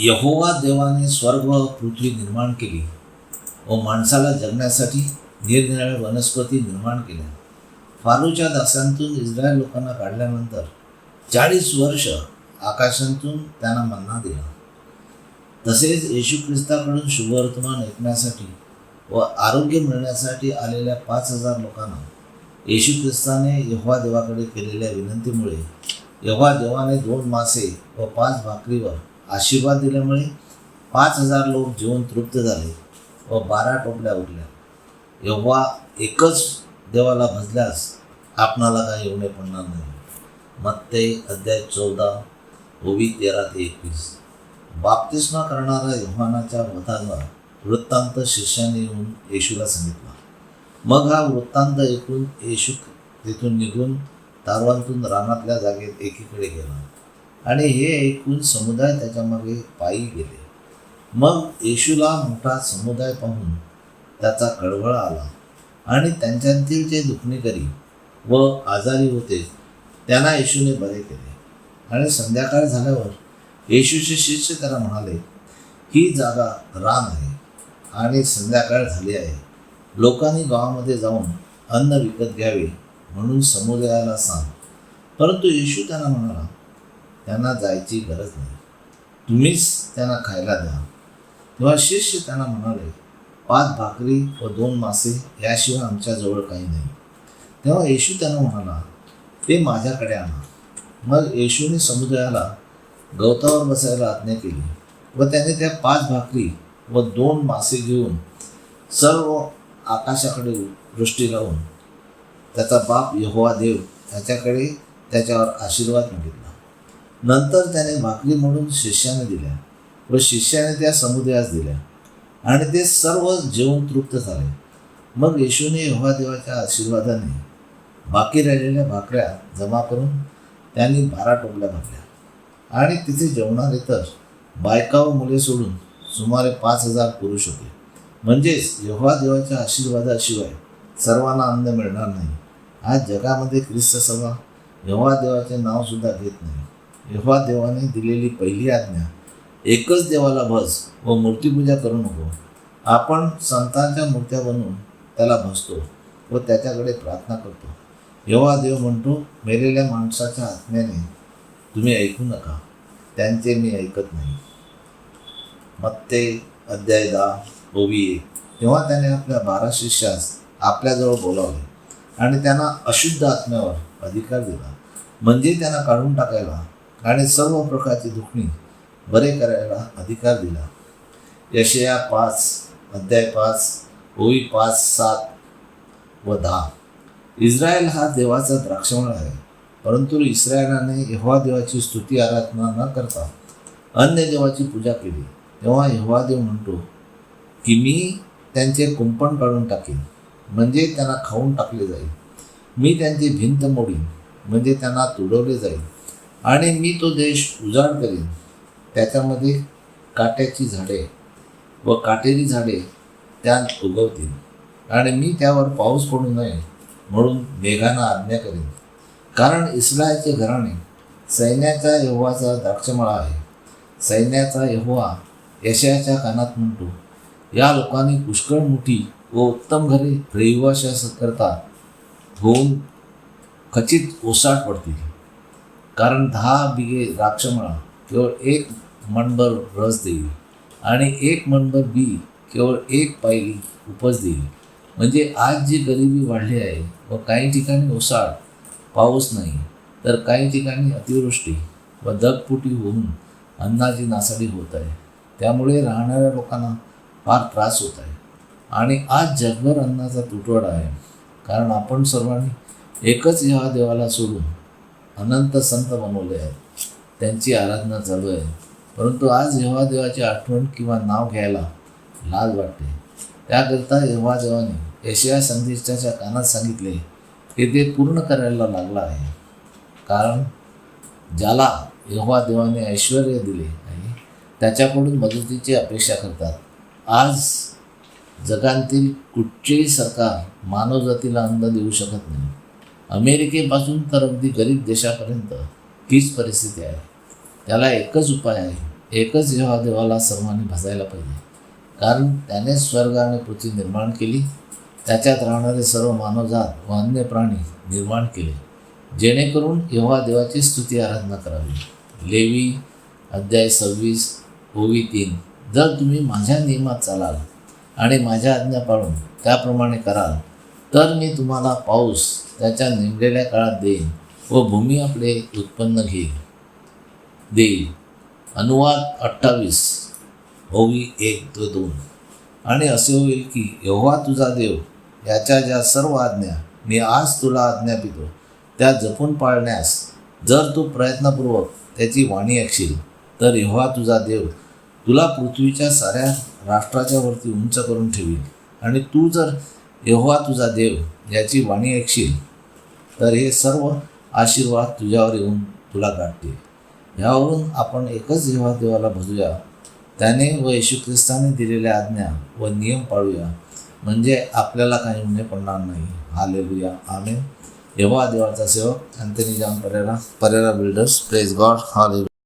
यहोवा देवाने स्वर्ग व पृथ्वी निर्माण केली व माणसाला जगण्यासाठी निरनिराळ्या वनस्पती निर्माण केल्या. फारूच्या दासांतून इस्रायल लोकांना काढल्यानंतर चाळीस वर्ष आकाशांतून त्यांना मन्ना दिला. तसेच येशू ख्रिस्ताकडून शुभवर्तमान ऐकण्यासाठी व आरोग्य मिळण्यासाठी आलेल्या पाच हजार लोकांना येशू ख्रिस्ताने यहोवा देवाकडे केलेल्या विनंतीमुळे यहोवा देवाने दोन मासे व पाच भाकरीवर आशीर्वाद दिल्यामुळे पाच हजार लोक जेवण तृप्त झाले व बारा टोपल्या उरल्या एव्हा एकच देवाला भजल्यास आपणाला काही एवढे पडणार नाही. मत्ते अध्याय चौदा ओवी तेरा ते एकवीस. बाप्तिस्मा करणारा योहानाच्या वधाला वृत्तांत शिष्याने येऊन येशूला सांगितला. मग हा वृत्तांत ऐकून येशू तिथून निघून तारवांतून रानातल्या जागेत एकीकडे गेला. आणि हे ऐकून समुदाय त्याच्यामागे पायी गेले. मग येशूला मोठा समुदाय पाहून त्याचा कळवळ आला आणि त्यांच्यातील जे दुखणेकरी व आजारी होते त्यांना येशूने बरे केले. आणि संध्याकाळ झाल्यावर येशूचे शिष्य त्याला म्हणाले ही जागा रान आहे आणि संध्याकाळ झाली आहे. लोकांनी गावामध्ये जाऊन अन्न विकत घ्यावे म्हणून समुदायाला सांग. परंतु येशू त्यांना म्हणाला त्यांना जायची गरज नाही. तुम्हीच त्यांना खायला द्या. तेव्हा शिष्य त्यांना म्हणाले पाच भाकरी व दोन मासे याशिवाय आमच्याजवळ काही नाही. तेव्हा येशू त्यांना म्हणाला ते माझ्याकडे आणा. मग येशूने समुदायाला गवतावर बसायला आज्ञा केली व त्याने त्या पाच भाकरी व दोन मासे घेऊन सर्व आकाशाकडे दृष्टी लावून त्याचा बाप यहोवा देव त्याच्याकडे त्याच्यावर आशीर्वाद मागितला. नंतर त्याने भाकरी म्हणून शिष्याने दिल्या व शिष्याने त्या समुदयास दिल्या. आणि ते सर्व जेवण तृप्त झाले. मग येशूने यहोवा देवाच्या आशीर्वादाने बाकी राहिलेल्या भाकऱ्या जमा करून त्यांनी बारा टोपल्या भरल्या. आणि तिथे जेवणारे तर बायका व मुले सोडून सुमारे पाच हजार पुरुष होते. म्हणजेच यहोवा देवाच्या आशीर्वादाशिवाय सर्वांना अन्न मिळणार नाही. आज जगामध्ये ख्रिस्त सभा यहोवा देवाचे नावसुद्धा घेत नाही. तेव्हा देवाने दिलेली पहिली आज्ञा एकच देवाला भज व मूर्तीपूजा करू नको. आपण संतांच्या मूर्त्या बनवून त्याला भजतो व त्याच्याकडे प्रार्थना करतो. येव्हा देव म्हणतो मेलेल्या माणसाच्या आत्म्याने तुम्ही ऐकू नका त्यांचे मी ऐकत नाही. मत्ते अध्याय दहा ओवी तेव्हा त्याने आपल्या बारा शिष्यास आपल्याजवळ बोलावले आणि त्यांना अशुद्ध आत्म्यावर अधिकार दिला. म्हणजे त्यांना काढून टाकायला आणि सर्व प्रकारची दुखणी बरे करायला अधिकार दिला. यशया पाच अध्याय पाच ओवी पाच सात व दहा. इस्रायल हा देवाचा द्राक्षमळ आहे परंतु इस्रायलाने यहोवा देवाची स्तुती आराधना न करता अन्य देवाची पूजा केली. तेव्हा यहवा देव म्हणतो की मी त्यांचे कुंपण काढून टाकेन म्हणजे त्यांना खाऊन टाकले जाईल. मी त्यांची भिंत मोडीन म्हणजे त्यांना तुडवले जाईल. आणि मी तो देश उजाड करीन. त्याच्यामध्ये काट्याची झाडे व काटेरी झाडे त्यात उगवतील. आणि मी त्यावर पाऊस पडू नये म्हणून मेघांना आज्ञा करीन. कारण इस्रायलचे घराणे सैन्याचा यहोवाचा द्राक्षमळा आहे. सैन्याचा यहोवा यशयाच्या कानात म्हणतो या लोकांनी पुष्कळ मोठी व उत्तम घरे रहिवाशास करता होऊन खचित ओसाट पडतील. कारण दहा बिगे द्राक्षमळा केवळ एक मनभर रस देईल. आणि एक मनभर बी केवळ एक पायली उपज देईल. म्हणजे आज जी गरिबी वाढली आहे व काही ठिकाणी ओसाड पाऊस नाही तर काही ठिकाणी अतिवृष्टी व दगपुटी होऊन अन्नाची नासाडी होत आहे. त्यामुळे राहणाऱ्या लोकांना फार त्रास होत आहे. आणि आज जगभर अन्नाचा तुटवडा आहे. कारण आपण सर्वांनी एकच ह्या देवाला सोडून अनंत संत बनवले आहेत. त्यांची आराधना चालू आहे. परंतु आज यहोवा देवाची आठवण किंवा नाव घ्यायला लाज वाटते. त्याकरता यहोवा देवाने यशया संदिष्टाच्या कानात सांगितले की ते पूर्ण करायला लागला आहे. कारण ज्याला यहोवा देवाने ऐश्वर दिले आहे त्याच्याकडून मदतीची अपेक्षा करतात. आज जगातील कुठचेही सरकार मानवजातीला अन्न देऊ शकत नाही. अमेरिकेपासून तर अगदी गरीब देशापर्यंत हीच परिस्थिती आहे. त्याला एकच उपाय आहे. एकच जेव्हा देवाला सर्वांनी भजायला पाहिजे. कारण त्याने स्वर्ग आणि पृथ्वी निर्माण केली. त्याच्यात राहणारे सर्व मानवजात व अन्य प्राणी निर्माण केले. जेणेकरून यहोवा देवाची स्तुती आराधना करावी. लेवी अध्याय सव्वीस ओवी तीन. जर तुम्ही माझ्या नियमात चालाल आणि माझ्या आज्ञा पाळून त्याप्रमाणे कराल तर मी तुम्हाला पाऊस त्याच्या नेमलेल्या काळात देईन व भूमी आपले उत्पन्न घेईल. देईल. अनुवाद अठ्ठावीस. होवी एक तो दोन. आणि असे होईल की यहोवा तुझा देव याच्या ज्या सर्व आज्ञा मी आज तुला आज्ञा पितो त्या जपून पाळण्यास जर तू प्रयत्नपूर्वक त्याची वाणी ऐकशील तर यहोवा तुझा देव तुला पृथ्वीच्या साऱ्या राष्ट्राच्या वरती उंच करून ठेवील. आणि तू जर यहोवा तुझा देव याची वाणी ऐकशील तर हे सर्व आशीर्वाद तुझ्यावर येऊन तुला गाठतील ह्यावरून आपण एकच जेव्हा देवाला भजूया त्याने व येशू ख्रिस्ताने दिलेल्या आज्ञा व नियम पाळूया. म्हणजे आपल्याला काही उणे पडणार नाही. हालेलुया आमेन यहोवा देवाचा सेवक अँथनी जाम Pereira Pereira builders praise God hallelujah